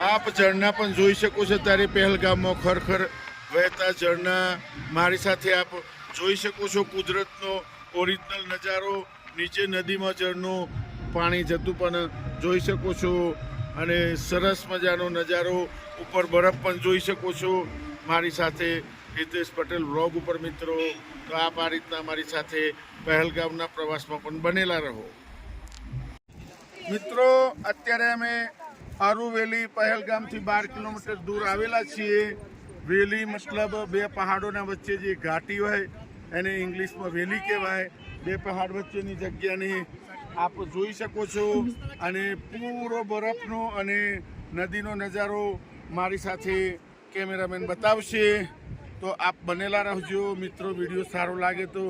આપ ઝરણા પણ જોઈ શકો છો, ત્યારે પહેલગામમાં ખરખર વહેતા ઝરણા મારી સાથે આપ જોઈ શકો છો. કુદરતનો ઓરિજિનલ નજારો, નીચે નદીમાં ઝરણું પાણી જતું પણ જોઈ શકો છો અને સરસ મજાનો નજારો ઉપર બરફ પણ જોઈ શકો છો. મારી સાથે હિતેશ પટેલ વ્લોગ ઉપર મિત્રો, તો આપ આ રીતના મારી સાથે પહેલગામના પ્રવાસમાં પણ બનેલા રહો. મિત્રો, અત્યારે અમે આરુ વેલી પહેલગામથી બાર કિલોમીટર દૂર આવેલા છીએ. વેલી મતલબ બે પહાડોના વચ્ચે જે ઘાટી હોય, એને ઇંગ્લિશમાં વેલી કહેવાય. બે પહાડ વચ્ચેની જગ્યાને આપ જોઈ શકો છો અને પૂરો બરફનો અને નદીનો નજારો મારી સાથે કેમેરામેન બતાવશે. તો આપ બનેલા રહેજો. મિત્રો, વીડિયો સારો લાગે તો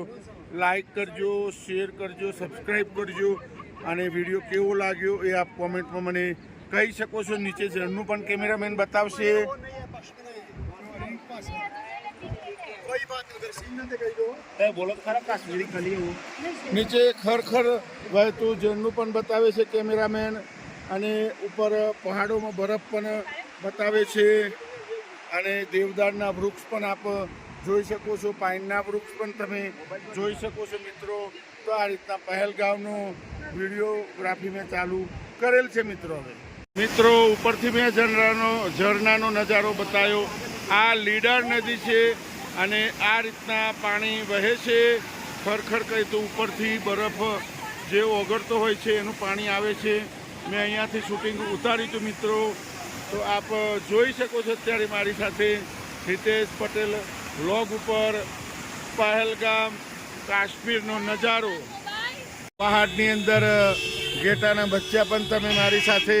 લાઈક કરજો, શેર કરજો, સબસ્ક્રાઈબ કરજો. અને વીડિયો કેવો લાગ્યો એ આપ કોમેન્ટમાં મને કહી શકો છો નીચે ઝરનું પણ કેમેરામેન બતાવશે. બોલો તો ખરા કાશ્મીરી ખાલી નીચે ખરખર વહેતું ઝરનું પણ બતાવે છે કેમેરામેન અને ઉપર પહાડોમાં બરફ પણ બતાવે છે. અને દેવદારના વૃક્ષ પણ આપ જોઈ શકો છો પાઇનના વૃક્ષ પણ તમે જોઈ શકો છો મિત્રો. તો આ રીતના પહેલગામનો વિડીયોગ્રાફી મેં ચાલુ કરેલ છે મિત્રો હવે. મિત્રો, ઉપરથી મેં ઝરણાનો ઝરણાનો નજારો બતાવ્યો. આ લીડર નદી છે અને આ રીતના પાણી વહે છે. ખરખર કહી તો ઉપરથી બરફ જે ઓગળતો હોય છે, એનું પાણી આવે છે. મેં અહીંયાથી શૂટિંગ ઉતાર્યું હતું મિત્રો. તો આપ જોઈ શકો છો અત્યારે મારી સાથે હિતેશ પટેલ લોગ ઉપર, પહેલગામ, કાશ્મીરનો નજારો. પહાડની અંદર ઘેટાના બચ્ચા પણ તમે મારી સાથે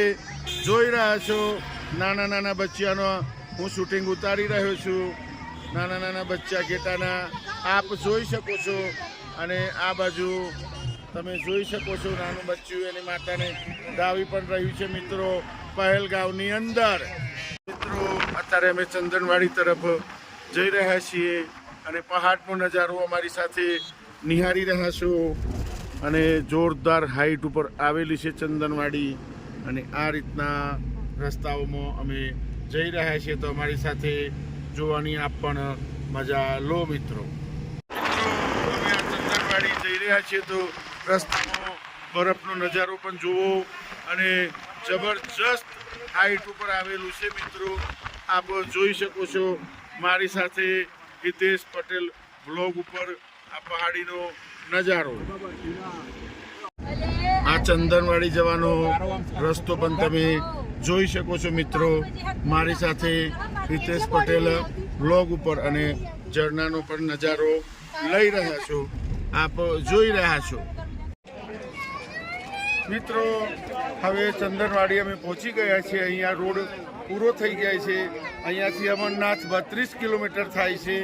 જોઈ રહ્યા છો. નાના નાના બચ્ચાનો હું શૂટિંગ ઉતારી રહ્યો છું. નાના નાના બચ્ચા ઘેટાના આપ જોઈ શકો છો. અને આ બાજુ તમે જોઈ શકો છો નાનું બચ્ચું, એની માતાને દાવી પણ રહ્યું છે મિત્રો પહેલગાંવની અંદર. મિત્રો, અત્યારે અમે ચંદનવાડી તરફ જઈ રહ્યા છીએ અને પહાડનો નજારો અમારી સાથે નિહાળી રહ્યા છો. અને જોરદાર હાઈટ ઉપર આવેલી છે ચંદનવાડી. અને આ રીતના રસ્તાઓમાં અમે જઈ રહ્યા છીએ તો અમારી સાથે જોવાની આપ પણ મજા લો મિત્રો. અમે આ ચંદનવાડી જઈ રહ્યા છીએ તો રસ્તામાં બરફનો નજારો પણ જુઓ અને જબરજસ્ત હાઈટ ઉપર આવેલું છે મિત્રો. આપ જોઈ શકો છો મારી સાથે હિતેશ પટેલ બ્લોગ ઉપર આ પહાડીનો નજારો. ચંદનવાડી જવાનો રસ્તો પણ તમે જોઈ શકો છો મિત્રો. મારી સાથે હિતેશ પટેલ બ્લોગ ઉપર અને ઝરણાનો પણ નજારો લઈ રહ્યા છો. આપ જોઈ રહ્યા છો. મિત્રો, હવે ચંદનવાડી અમે પહોંચી ગયા છીએ. અહીંયા રોડ પૂરો થઈ જાય છે. અહીંયાથી અમરનાથ બત્રીસ કિલોમીટર થાય છે.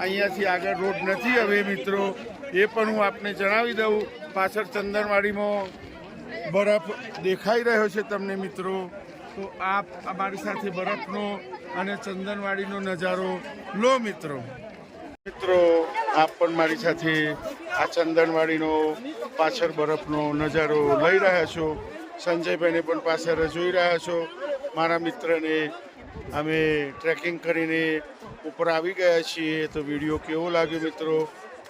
અહીંયાથી આગળ રોડ નથી હવે મિત્રો. એ પણ હું આપને જણાવી દઉં. પાછળ ચંદનવાડીમાં બરફ દેખાઈ રહ્યો છે તમને મિત્રો. તો આપ અમારી સાથે બરફનો અને ચંદનવાડીનો નજારો લો મિત્રો. મિત્રો, આપ પણ મારી સાથે આ ચંદનવાડીનો પાછળ બરફનો નજારો લઈ રહ્યા છો. સંજયભાઈને પણ પાછળ જોઈ રહ્યા છો. મારા મિત્રને અમે ટ્રેકિંગ કરીને ઉપર આવી ગયા છીએ. તો વીડિયો કેવો લાગ્યો મિત્રો?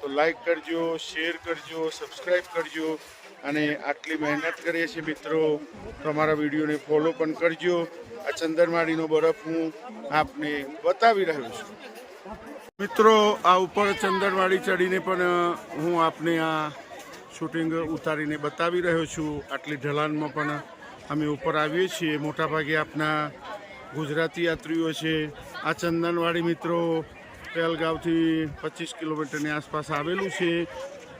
તો લાઈક કરજો, શેર કરજો સબસ્ક્રાઈબ કરજો. અને આટલી મહેનત કરીએ છીએ મિત્રો, તો અમારા વિડીયોને ફોલો પણ કરજો. આ ચંદનવાડીનો બરફ હું આપને બતાવી રહ્યો છું. મિત્રો, આ ઉપર ચંદનવાડી ચડીને પણ હું આપને આ શૂટિંગ ઉતારીને બતાવી રહ્યો છું. આટલી ઢલાનમાં પણ અમે ઉપર આવીએ છીએ. મોટાભાગે આપના ગુજરાતી યાત્રીઓ છે. આ ચંદનવાડી મિત્રો, પહેલગાંવથી પચીસ કિલોમીટરની આસપાસ આવેલું છે.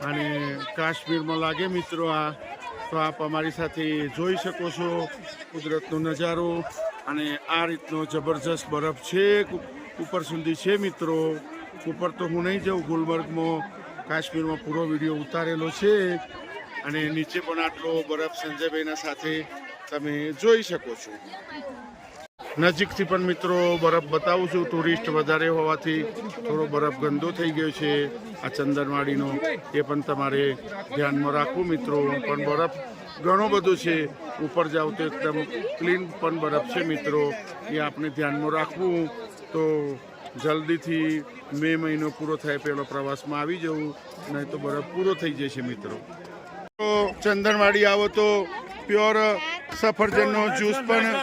અને કાશ્મીરમાં લાગે મિત્રો આ. તો આપ અમારી સાથે જોઈ શકો છો કુદરતનો નજારો અને આ રીતનો જબરજસ્ત બરફ છે. ઉપર સુધી છે મિત્રો. ઉપર તો હું નહીં જાઉં ગુલમર્ગમાં. કાશ્મીરમાં પૂરો વીડિયો ઉતારેલો છે. અને નીચે પણ આટલો બરફ સંજયભાઈના સાથે તમે જોઈ શકો છો. નજીકથી પણ મિત્રો બરફ બતાવું છું. ટુરિસ્ટ વધારે હોવાથી થોડો બરફ ગંદો થઈ ગયો છે. આ ચંદનવાડીનો એ પણ તમારે ધ્યાનમાં રાખવું મિત્રો. પણ બરફ ઘણો બધો છે. ઉપર જાવ તો એકદમ ક્લીન પણ બરફ છે મિત્રો. એ આપણે ધ્યાનમાં રાખવું. તો જલ્દીથી મે મહિનો પૂરો થાય પહેલો પ્રવાસમાં આવી જવું. નહીં તો બરફ પૂરો થઈ જશે મિત્રો. ચંદનવાડી આવો તો પ્યોર સફરજનનો જ્યુસ પણ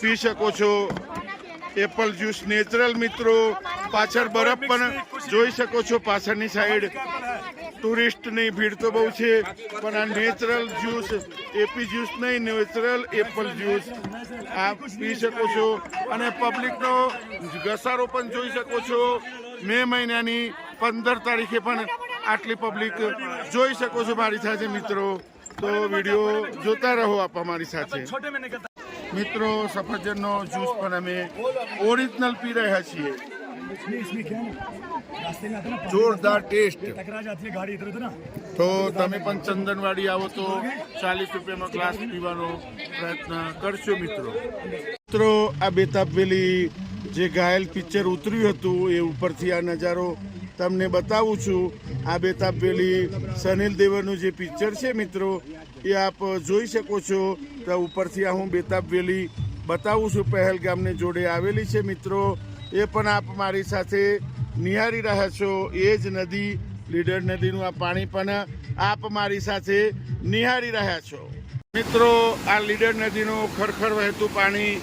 પી શકો છો. એપલ જ્યુસ, નેચરલ મિત્રો, પાછળ બરફ પણ જોઈ શકો છો પાછળની સાઈડ. ટુરિસ્ટની ભીડ તો બહુ છે, પણ આ નેચરલ જ્યુસ એપી જ્યુસ નહીં, નેચરલ એપલ જ્યુસ આ પી શકો છો. અને પબ્લિકનો ઘસારો પણ જોઈ શકો છો. મે મહિનાની પંદર તારીખે પણ આટલી પબ્લિક જોઈ શકો છો મારી સાથે મિત્રો. તો વીડિયો જોતા રહો આપ અમારી સાથે. મિત્રો સફરજનનો જ્યુસ પણ અમે ઓરિજિનલ પી રહ્યા છીએ. જોરદાર ટેસ્ટ. તો તમે પણ ચંદનવાડી આવો તો ચાલીસ રૂપિયામાં ગ્લાસ પીવાનો પ્રયત્ન કરશો મિત્રો. મિત્રો આ બેતાબેલી જે ઘાયલ પિક્ચર ઉતર્યું હતું એ ઉપરથી આ નજારો તમને બતાવું છું. આ બેતાબ વેલી સનિલ દેવરનું જે પિક્ચર છે મિત્રો, એ આપ જોઈ શકો છો. તો ઉપરથી આ હું બેતાબ વેલી બતાવું છું. પહેલગામને જોડે આવેલી છે મિત્રો. એ પણ આપ મારી સાથે નિહાળી રહ્યા છો. એ જ નદી, લીડર નદીનું આ પાણી પણ આપ મારી સાથે નિહાળી રહ્યા છો. મિત્રો, આ લીડર નદીનું ખરખર વહેતું પાણી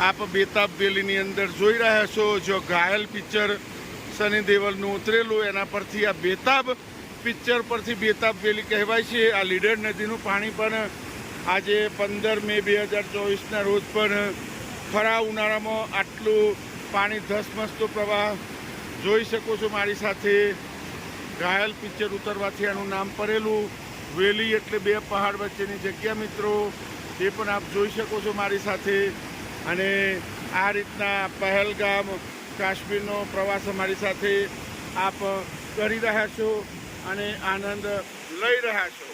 આપ બેતાબ વેલીની અંદર જોઈ રહ્યા છો. જો ઘાયલ પિક્ચર સની દેવલનું ઉતરેલું, એના પરથી આ બેતાબ પિક્ચર પરથી બેતાબ વેલી કહેવાય છે. આ લીડર નદીનું પાણી પણ આજે પંદર મે બે હજાર ચોવીસના રોજ પણ ખરા ઉનાળામાં આટલું પાણી ધસમસતો પ્રવાહ જોઈ શકો છો મારી સાથે. ઘાયલ પિક્ચર ઉતરવાથી આનું નામ પડેલું વેલી એટલે બે પહાડ વચ્ચેની જગ્યા મિત્રો એ પણ આપ જોઈ શકો છો મારી સાથે. અને આ રીતના પહેલગામ કાશ્મીરનો પ્રવાસ અમારી સાથે આપ કરી રહ્યા છો અને આનંદ લઈ રહ્યા છો.